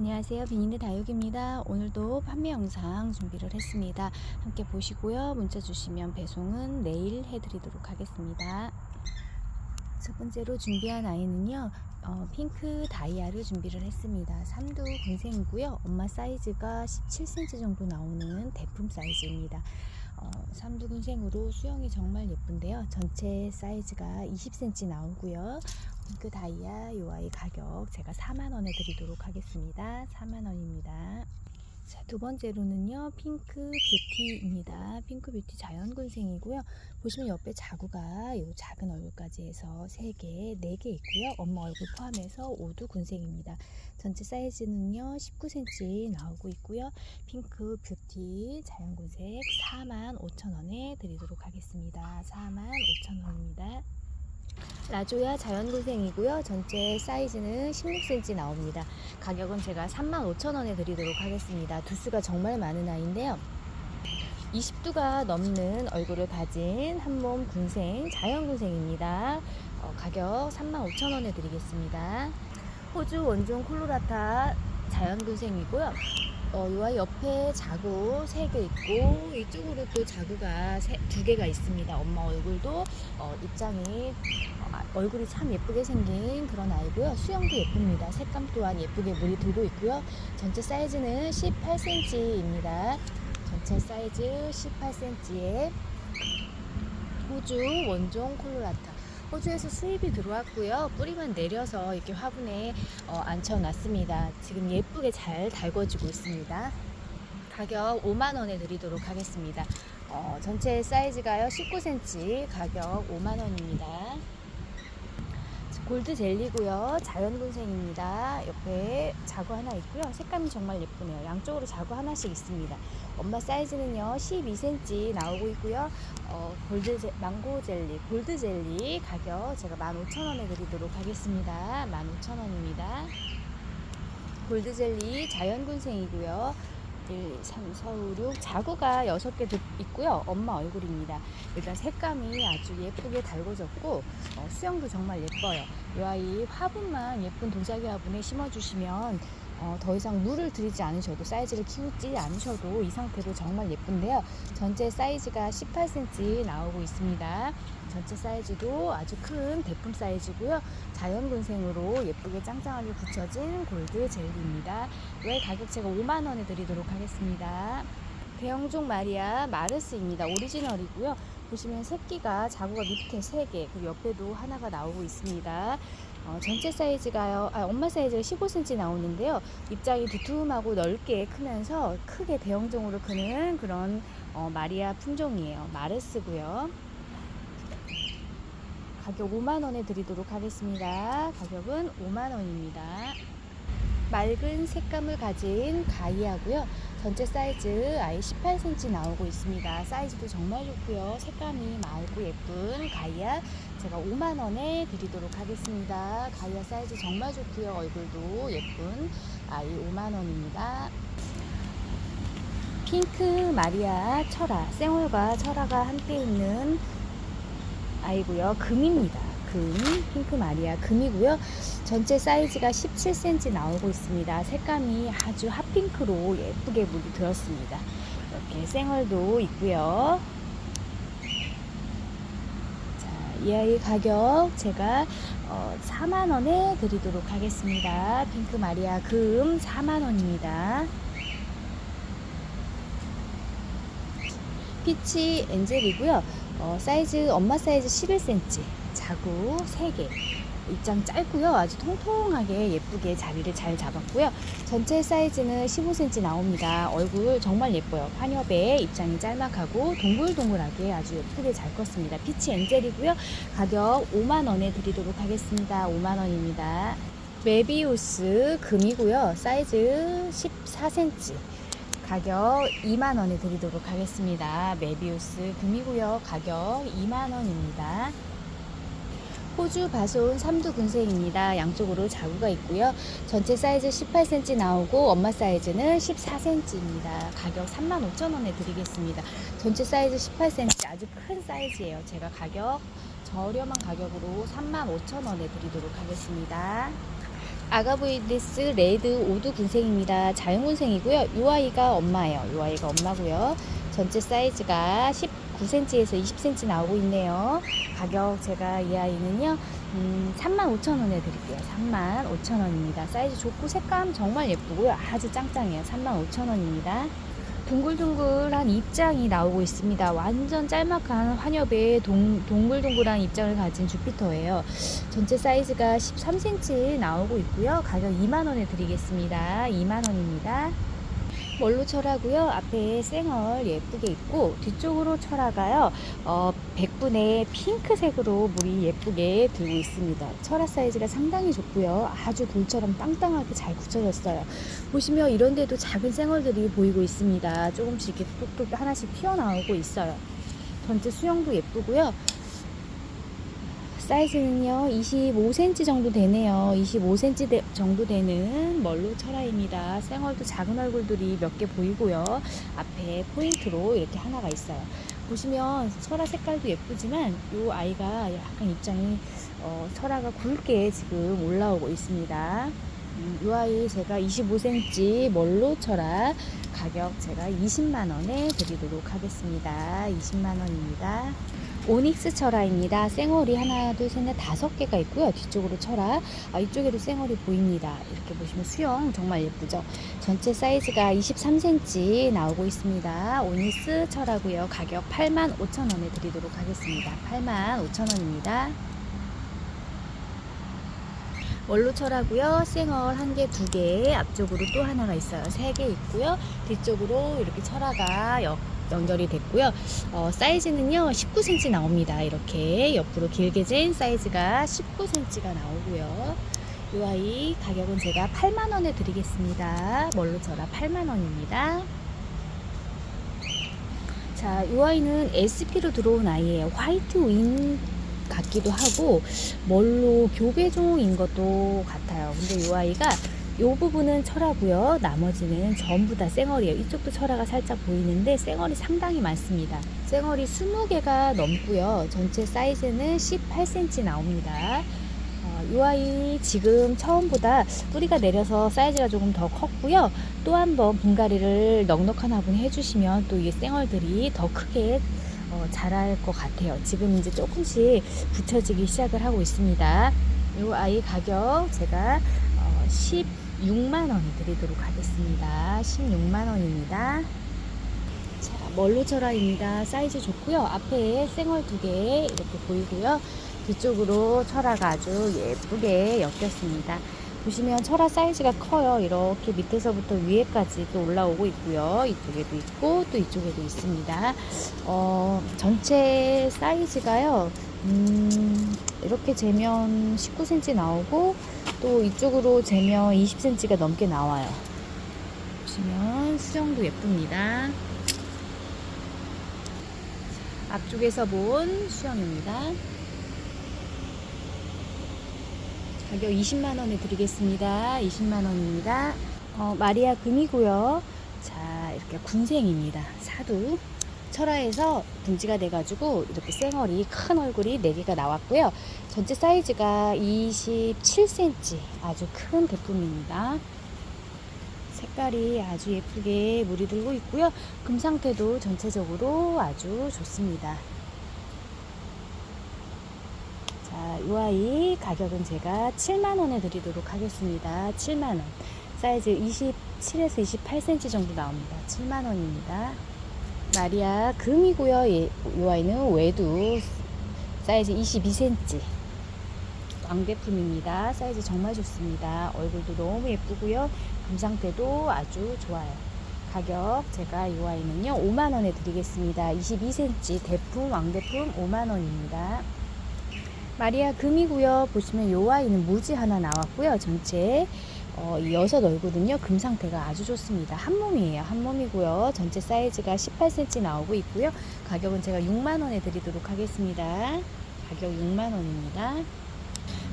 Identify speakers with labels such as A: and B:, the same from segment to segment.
A: 안녕하세요. 비니네 다육입니다. 오늘도 판매 영상 준비를 했습니다. 함께 보시고요. 문자 주시면 배송은 내일 해드리도록 하겠습니다. 첫 번째로 준비한 아이는요. 어, 핑크 다이아를 준비를 했습니다. 삼두 군생이고요. 엄마 사이즈가 17cm 정도 나오는 대품 사이즈입니다. 어, 삼두군생으로 수영이 정말 예쁜데요. 전체 사이즈가 20cm 나오고요. 핑크 다이아 요 아이 가격 제가 4만원에 드리도록 하겠습니다. 4만원입니다. 자, 두 번째로는요, 핑크 뷰티입니다. 핑크 뷰티 자연군생이고요. 보시면 옆에 자구가 요 작은 얼굴까지 해서 3개, 4개 있고요. 엄마 얼굴 포함해서 5두 군생입니다. 전체 사이즈는요, 19cm 나오고 있고요. 핑크 뷰티 자연군색 45,000원에 드리도록 하겠습니다. 45,000원입니다. 라조야 자연군생이고요. 전체 사이즈는 16cm 나옵니다. 가격은 제가 35,000원에 드리도록 하겠습니다. 두수가 정말 많은 아이인데요. 20두가 넘는 얼굴을 가진 한몸 군생, 자연군생입니다. 어, 가격 35,000원에 드리겠습니다. 호주 원종 콜로라타 자연군생이고요. 어, 이 아이 옆에 자구 3개 있고 이쪽으로 또 자구가 2개가 있습니다. 엄마 얼굴도 어, 입장이 어, 아, 얼굴이 참 예쁘게 생긴 그런 아이고요. 수영도 예쁩니다. 색감 또한 예쁘게 물이 들고 있고요. 전체 사이즈는 18cm입니다. 전체 사이즈 18cm에 호주 원종 콜로라타 호주에서 수입이 들어왔고요. 뿌리만 내려서 이렇게 화분에 어, 앉혀놨습니다. 지금 예쁘게 잘 달궈지고 있습니다. 가격 5만원에 드리도록 하겠습니다. 어, 전체 사이즈가요 19cm 가격 5만원입니다. 골드 젤리고요. 자연군생입니다. 옆에 자구 하나 있고요. 색감이 정말 예쁘네요. 양쪽으로 자구 하나씩 있습니다. 엄마 사이즈는요 12cm 나오고 있고요. 어, 골드 제, 망고 젤리, 골드 젤리 가격 제가 15,000원에 드리도록 하겠습니다. 15,000원입니다. 골드 젤리 자연군생이고요. 1, 3, 4, 5, 6 자구가 6개 있고요. 엄마 얼굴입니다. 일단 색감이 아주 예쁘게 달궈졌고 어, 수영도 정말 예뻐요. 이 아이 화분만 예쁜 도자기 화분에 심어주시면 어, 더 이상 물을 들이지 않으셔도 사이즈를 키우지 않으셔도 이 상태로 정말 예쁜데요. 전체 사이즈가 18cm 나오고 있습니다. 전체 사이즈도 아주 큰 대품 사이즈고요. 자연군생으로 예쁘게 짱짱하게 붙여진 골드 젤리입니다. 이 아이 가격 제가 5만 원에 드리도록 하겠습니다. 대형종 마리아 마르스입니다. 오리지널이고요. 보시면 새끼가 자구가 밑에 3개, 그리고 옆에도 하나가 나오고 있습니다. 어, 전체 사이즈가요, 아, 엄마 사이즈가 15cm 나오는데요. 입장이 두툼하고 넓게 크면서 크게 대형종으로 크는 그런 어, 마리아 품종이에요. 마르스고요. 가격 5만원에 드리도록 하겠습니다. 가격은 5만원입니다. 맑은 색감을 가진 가이아고요. 전체 사이즈 아예 18cm 나오고 있습니다. 사이즈도 정말 좋고요. 색감이 맑고 예쁜 가이아 제가 5만 원에 드리도록 하겠습니다. 가이아 사이즈 정말 좋고요. 얼굴도 예쁜 아이 5만 원입니다. 핑크 마리아 철아 생얼과 철아가 함께 있는 아이고요. 금입니다. 금, 핑크 마리아 금이고요. 전체 사이즈가 17cm 나오고 있습니다. 색감이 아주 핫핑크로 예쁘게 물이 들었습니다. 이렇게 생얼도 있고요. 자, 이 아이 가격 제가 어, 4만원에 드리도록 하겠습니다. 핑크 마리아 금 4만원입니다. 피치 엔젤이고요. 어, 사이즈 엄마 사이즈 11cm 자구 3개 입장 짧고요. 아주 통통하게 예쁘게 자리를 잘 잡았고요. 전체 사이즈는 15cm 나옵니다. 얼굴 정말 예뻐요. 환엽에 입장이 짤막하고 동글동글하게 아주 예쁘게 잘 컸습니다. 피치 엔젤이고요. 가격 5만원에 드리도록 하겠습니다. 5만원입니다. 메비우스 금이고요. 사이즈 14cm 가격 2만원에 드리도록 하겠습니다. 메비우스 금이고요. 가격 2만원입니다. 호주 바손 삼두 군생입니다. 양쪽으로 자구가 있고요. 전체 사이즈 18cm 나오고 엄마 사이즈는 14cm입니다. 가격 35,000원에 드리겠습니다. 전체 사이즈 18cm 아주 큰 사이즈예요. 제가 가격 저렴한 가격으로 35,000원에 드리도록 하겠습니다. 아가보이디스 레드 오두 군생입니다. 자연군생이고요. 이 아이가 엄마예요. 이 아이가 엄마고요. 전체 사이즈가 19cm에서 20cm 나오고 있네요. 가격 제가 이 아이는요. 음, 35,000원에 드릴게요. 35,000원입니다. 사이즈 좋고 색감 정말 예쁘고요. 아주 짱짱해요. 35,000원입니다. 둥글둥글한 입장이 나오고 있습니다. 완전 짤막한 환엽의 동, 동글동글한 입장을 가진 주피터예요. 전체 사이즈가 13cm 나오고 있고요. 가격 2만원에 드리겠습니다. 2만원입니다. 멀로 철하고요. 앞에 쌩얼 예쁘게 있고 뒤쪽으로 철화가요. 어, 100분의 핑크색으로 물이 예쁘게 들고 있습니다. 철화 사이즈가 상당히 좋고요. 아주 돌처럼 땅땅하게 잘 굳혀졌어요. 보시면 이런 데도 작은 쌩얼들이 보이고 있습니다. 조금씩 이렇게 뚝뚝 하나씩 튀어나오고 있어요. 전체 수영도 예쁘고요. 사이즈는요 25cm 정도 되네요. 25cm de- 정도 되는 멀로 철화입니다. 쌩얼도 작은 얼굴들이 몇 개 보이고요. 앞에 포인트로 이렇게 하나가 있어요. 보시면 철화 색깔도 예쁘지만 이 아이가 약간 입장이 어, 철화가 굵게 지금 올라오고 있습니다. 음, 이 아이 제가 25cm 멀로 철화 가격 제가 20만원에 드리도록 하겠습니다. 20만원입니다 오닉스 철화입니다. 쌩얼이 하나, 둘, 셋, 넷, 다섯 개가 있고요. 뒤쪽으로 철화. 아, 이쪽에도 쌩얼이 보입니다. 이렇게 보시면 수영 정말 예쁘죠. 전체 사이즈가 23cm 나오고 있습니다. 오닉스 철화고요. 가격 85,000원에 드리도록 하겠습니다. 85,000원입니다. 원로 철하고요. 쌩얼 한 개, 두 개, 앞쪽으로 또 하나가 있어요. 세 개 있고요. 뒤쪽으로 이렇게 철화가 역, 연결이 됐고요. 어, 사이즈는요, 19cm 나옵니다. 이렇게 옆으로 길게 잰 사이즈가 19cm가 나오고요. 이 아이 가격은 제가 8만원에 드리겠습니다. 멀로 쳐라 8만원입니다. 자, 이 아이는 SP로 들어온 아이예요. 화이트 윈 같기도 하고 멀로 교배종인 것도 같아요. 근데 이 아이가 이 부분은 철하고요. 나머지는 전부 다 쌩얼이에요. 이쪽도 철화가 살짝 보이는데 쌩얼이 상당히 많습니다. 쌩얼이 20개가 넘고요. 전체 사이즈는 18cm 나옵니다. 어, 이 아이 지금 처음보다 뿌리가 내려서 사이즈가 조금 더 컸고요. 또 한 번 분갈이를 넉넉한 화분 해주시면 또 이 쌩얼들이 더 크게 어, 자랄 것 같아요. 지금 이제 조금씩 붙여지기 시작을 하고 있습니다. 이 아이 가격 제가 어, 16만 원에 드리도록 하겠습니다. 16만 원입니다. 자, 멀로철화입니다. 사이즈 좋고요. 앞에 쌩얼 두 개 이렇게 보이고요. 뒤쪽으로 철화가 아주 예쁘게 엮였습니다. 보시면 철화 사이즈가 커요. 이렇게 밑에서부터 위에까지 또 올라오고 있고요. 이쪽에도 있고 또 이쪽에도 있습니다. 어, 전체 사이즈가요. 음, 이렇게 재면 19cm 나오고 또 이쪽으로 재면 20cm가 넘게 나와요. 보시면 수정도 예쁩니다. 앞쪽에서 본 수영입니다. 가격 20만원에 드리겠습니다. 20만원입니다. 어, 마리아 금이고요. 자, 이렇게 군생입니다. 사두. 철화에서 분지가 돼가지고 이렇게 쌩얼이 큰 얼굴이 4개가 나왔고요. 전체 사이즈가 27cm 아주 큰 대품입니다. 색깔이 아주 예쁘게 물이 들고 있고요. 금 상태도 전체적으로 아주 좋습니다. 자, 이 아이 가격은 제가 7만원에 드리도록 하겠습니다. 7만원. 사이즈 27에서 28cm 정도 나옵니다. 7만원입니다. 마리아 금이고요. 예, 이 아이는 외두 사이즈 22cm. 왕대품입니다. 사이즈 정말 좋습니다. 얼굴도 너무 예쁘고요. 금 상태도 아주 좋아요. 가격 제가 이 아이는요 5만원에 드리겠습니다. 22cm 대품 왕대품 5만원입니다. 마리아 금이고요. 보시면 이 아이는 무지 하나 나왔고요. 전체 어, 이 여섯 얼굴은요 금 상태가 아주 좋습니다. 한 몸이에요. 한 몸이고요. 전체 사이즈가 18cm 나오고 있고요. 가격은 제가 6만 원에 드리도록 하겠습니다. 가격 6만 원입니다.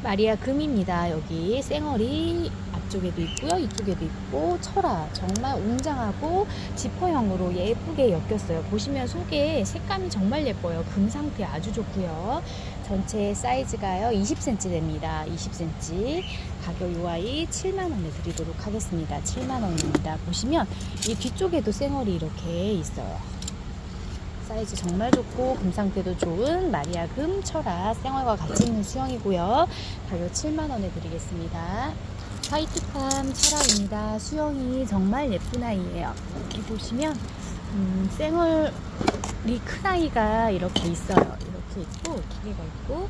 A: 마리아 금입니다. 여기 쌩얼이 이쪽에도 있고요. 이쪽에도 있고 철화 정말 웅장하고 지퍼형으로 예쁘게 엮였어요. 보시면 속에 색감이 정말 예뻐요. 금 상태 아주 좋고요. 전체 사이즈가요 20cm 됩니다. 20cm 가격 요 아이 7만 원에 드리도록 하겠습니다. 7만 원입니다. 보시면 이 뒤쪽에도 쌩얼이 이렇게 있어요. 사이즈 정말 좋고 금 상태도 좋은 마리아금 철화 쌩얼과 같이 있는 수영이고요. 가격 7만 원에 드리겠습니다. 화이트팜 철화입니다. 수영이 정말 예쁜 아이예요. 여기 보시면 음, 쌩얼이 큰 아이가 이렇게 있어요. 이렇게 있고 두 개가 있고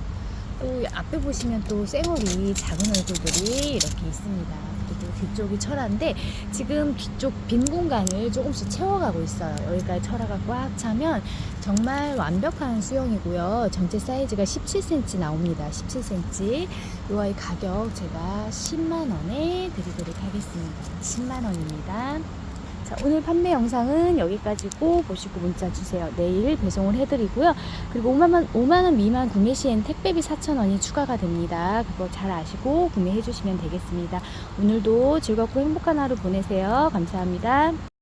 A: 또 앞에 보시면 또 쌩얼이 작은 얼굴들이 이렇게 있습니다. 그리고 뒤쪽이 철화인데 지금 뒤쪽 빈 공간을 조금씩 채워가고 있어요. 여기까지 철화가 꽉 차면 정말 완벽한 수영이고요. 전체 사이즈가 17cm 나옵니다. 17cm. 이 아이 가격 제가 10만 원에 드리도록 하겠습니다. 10만 원입니다. 자, 오늘 판매 영상은 여기까지고 보시고 문자 주세요. 내일 배송을 해드리고요. 그리고 5만원, 5만원 미만 구매 시엔 택배비 4,000원이 추가가 됩니다. 그거 잘 아시고 구매해 주시면 되겠습니다. 오늘도 즐겁고 행복한 하루 보내세요. 감사합니다.